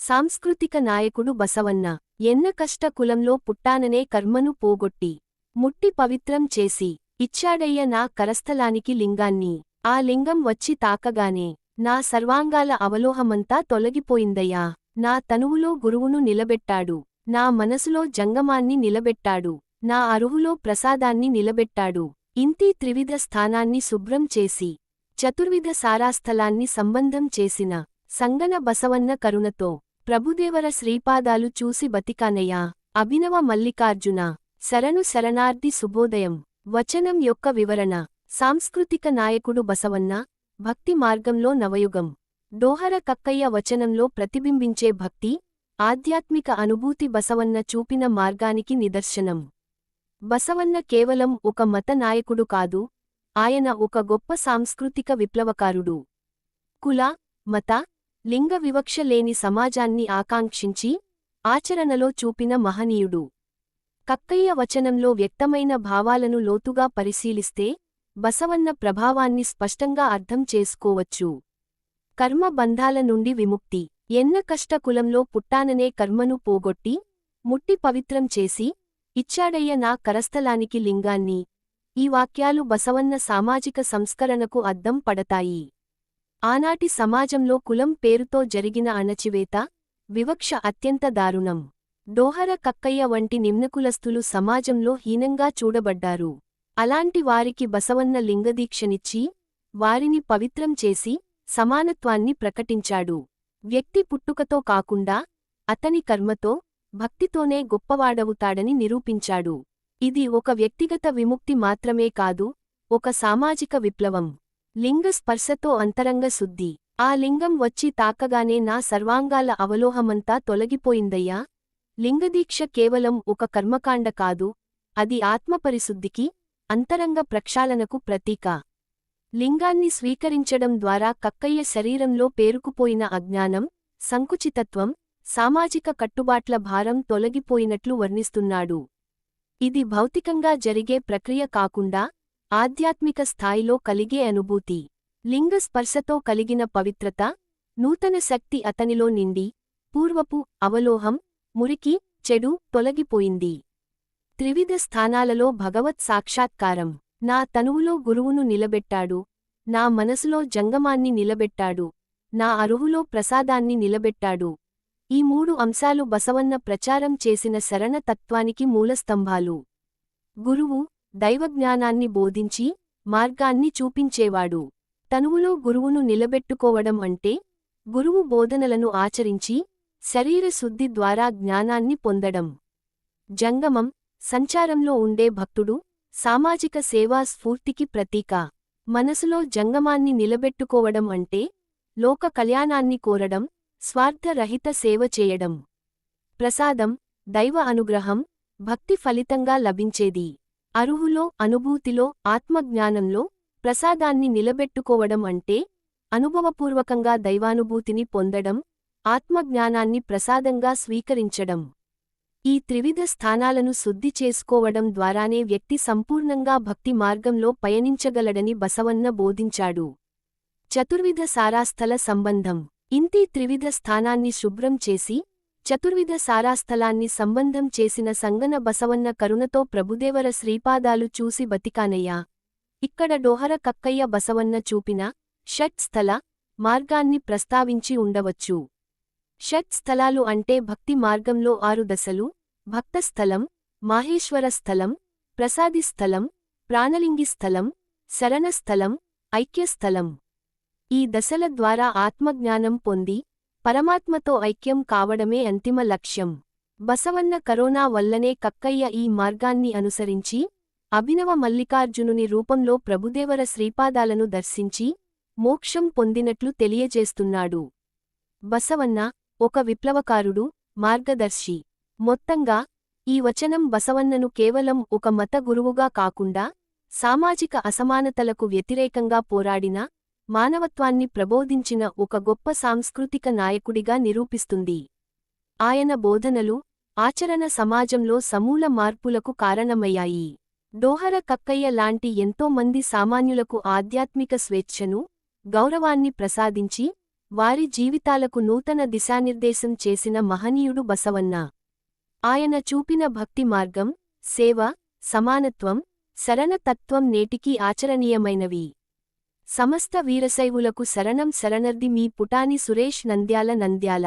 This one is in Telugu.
సాంస్కృతిక నాయకుడు బసవన్న. ఎన్న కష్ట కులంలో పుట్టాననే కర్మను పోగొట్టి ముట్టి పవిత్రం చేసి ఇచ్చాడయ్య నా కరస్థలానికి లింగాన్ని. ఆ లింగం వచ్చి తాకగానే నా సర్వాంగాల అవలోహమంతా తొలగిపోయిందయ్యా. నా తనువులో గురువును నిలబెట్టాడు. నా మనసులో జంగమాన్ని నిలబెట్టాడు. నా అరుహులో ప్రసాదాన్ని నిలబెట్టాడు. ఇంతి త్రివిధ స్థానాన్ని శుభ్రం చేసి చతుర్విధ సారాస్థలాన్ని సంబంధం చేసిన సంగన బసవన్న కరుణతో ప్రభుదేవర శ్రీపాదాలు చూసి బతికానయ్యా. అభినవ మల్లికార్జున శరణు శరణార్ది శుభోదయం. వచనం యొక్క వివరణ సాంస్కృతిక నాయకుడు బసవన్న భక్తి మార్గంలో నవయుగం. డోహర కక్కయ్య వచనంలో ప్రతిబింబించే భక్తి ఆధ్యాత్మిక అనుభూతి బసవన్న చూపిన మార్గానికి నిదర్శనం. బసవన్న కేవలం ఒక మత నాయకుడు కాదు ఆయన ఒక గొప్ప సాంస్కృతిక విప్లవకారుడు. కుల మత లింగ వివక్ష లేని సమాజాన్ని ఆకాంక్షించి ఆచరణలో చూపిన మహనీయుడు. కక్కయ్య వచనంలో వ్యక్తమైన భావాలను లోతుగా పరిశీలిస్తే బసవన్న ప్రభావాన్ని స్పష్టంగా అర్థం చేసుకోవచ్చు. కర్మ బంధాల నుండి విముక్తి. ఎన్న కష్ట కులంలో పుట్టాననే కర్మను పోగొట్టి ముట్టి పవిత్రం చేసి ఇచ్చాడయ్య నా కరస్థలానికి లింగాన్ని. ఈ వాక్యాలు బసవన్న సామాజిక సంస్కరణకు అద్దం పడతాయి. ఆనాటి సమాజంలో కులం పేరుతో జరిగిన అణచివేత వివక్ష అత్యంత దారుణం. డోహర కక్కయ్య వంటి నిమ్నకులస్తులు సమాజంలో హీనంగా చూడబడ్డారు. అలాంటి వారికి బసవన్న లింగదీక్షనిచ్చి వారిని పవిత్రం చేసి సమానత్వాన్ని ప్రకటించాడు. వ్యక్తి పుట్టుకతో కాకుండా అతని కర్మతో భక్తితోనే గొప్పవాడవుతాడని నిరూపించాడు. ఇది ఒక వ్యక్తిగత విముక్తి మాత్రమే కాదు ఒక సామాజిక విప్లవం. లింగ స్పర్శతో అంతరంగ శుద్ధి. ఆ లింగం వచ్చి తాకగానే నా సర్వాంగాల అవలోహమంతా తొలగిపోయిందయ్యా. లింగదీక్ష కేవలం ఒక కర్మకాండ కాదు అది ఆత్మపరిశుద్ధికి అంతరంగ ప్రక్షాళనకు ప్రతీక. లింగాన్ని స్వీకరించడం ద్వారా కక్కయ్య శరీరంలో పేరుకుపోయిన అజ్ఞానం సంకుచితత్వం సామాజిక కట్టుబాట్ల భారం తొలగిపోయినట్లు వర్ణిస్తున్నాడు. ఇది భౌతికంగా జరిగే ప్రక్రియ కాకుండా ఆధ్యాత్మిక స్థాయిలో కలిగే అనుభూతి. లింగ స్పర్శతో కలిగిన పవిత్రత నూతన శక్తి అతనిలో నిండి పూర్వపు అవలోహం మురికి చెడు తొలగిపోయింది. త్రివిధ స్థానాలలో భగవత్ సాక్షాత్కారం. నా తనువులో గురువును నిలబెట్టాడు. నా మనసులో జంగమాన్ని నిలబెట్టాడు. నా అరువులో ప్రసాదాన్ని నిలబెట్టాడు. ఈ మూడు అంశాలు బసవన్న ప్రచారం చేసిన శరణ తత్వానికి మూలస్తంభాలు. గురువు దైవజ్ఞానాన్ని బోధించి మార్గాన్ని చూపించేవాడు. తనువులో గురువును నిలబెట్టుకోవడం అంటే గురువు బోధనలను ఆచరించి శరీర శుద్ధి ద్వారా జ్ఞానాన్ని పొందడం. జంగమం సంచారంలో ఉండే భక్తుడు సామాజిక సేవా స్ఫూర్తికి ప్రతీక. మనసులో జంగమాన్ని నిలబెట్టుకోవడం అంటే లోక కళ్యాణాన్ని కోరడం స్వార్థరహిత సేవ చేయడం. ప్రసాదం దైవ అనుగ్రహం భక్తి ఫలితంగా లభించేది. అరువులో అనుభూతిలో ఆత్మజ్ఞానంలో ప్రసాదాన్ని నిలబెట్టుకోవడం అంటే అనుభవపూర్వకంగా దైవానుభూతిని పొందడం ఆత్మజ్ఞానాన్ని ప్రసాదంగా స్వీకరించడం. ఈ త్రివిధ స్థానాలను శుద్ధి చేసుకోవడం ద్వారానే వ్యక్తి సంపూర్ణంగా భక్తి మార్గంలో పయనించగలడని బసవన్న బోధించాడు. చతుర్విధ సారాస్థల సంబంధం. ఇంతి త్రివిధ స్థానాన్ని శుభ్రం చేసి చతుర్విధ సారాస్థలాన్ని సంబంధం చేసిన సంగన బసవన్న కరుణతో ప్రభుదేవర శ్రీపాదాలు చూసి బతికానయ్యా. ఇక్కడ డోహర కక్కయ్య బసవన్న చూపిన షట్ స్థల మార్గాన్ని ప్రస్తావించి ఉండవచ్చు. షట్ స్థలాలు అంటే భక్తి మార్గంలో ఆరు దశలు భక్తస్థలం మాహేశ్వర స్థలం ప్రసాది స్థలం ప్రాణలింగి స్థలం శరణస్థలం ఐక్యస్థలం ఈ దశల ద్వారా ఆత్మజ్ఞానం పొంది పరమాత్మతో ఐక్యం కావడమే అంతిమ లక్ష్యం. బసవన్న కరోనా వల్లనే కక్కయ్య ఈ మార్గాన్ని అనుసరించి అభినవ మల్లికార్జునుని రూపంలో ప్రభుదేవర శ్రీపాదాలను దర్శించి మోక్షం పొందినట్లు తెలియజేస్తున్నాడు. బసవన్న ఒక విప్లవకారుడు మార్గదర్శి. మొత్తంగా ఈ వచనం బసవన్నను కేవలం ఒక మత గురువుగా కాకుండా సామాజిక అసమానతలకు వ్యతిరేకంగా పోరాడిన మానవత్వాన్ని ప్రబోధించిన ఒక గొప్ప సాంస్కృతిక నాయకుడిగా నిరూపిస్తుంది. ఆయన బోధనలు ఆచరణ సమాజంలో సమూల మార్పులకు కారణమయ్యాయి. డోహర కక్కయ్య లాంటి ఎంతోమంది సామాన్యులకు ఆధ్యాత్మిక స్వేచ్ఛను గౌరవాన్ని ప్రసాదించి వారి జీవితాలకు నూతన దిశానిర్దేశం చేసిన మహనీయుడు బసవన్న. ఆయన చూపిన భక్తి మార్గం సేవ సమానత్వం శరణతత్వం నేటికీ ఆచరణీయమైనవి. సమస్త వీరశైవులకు శరణం శరణర్ది మీ పుటాని సురేష్ నంద్యాల నంద్యాల.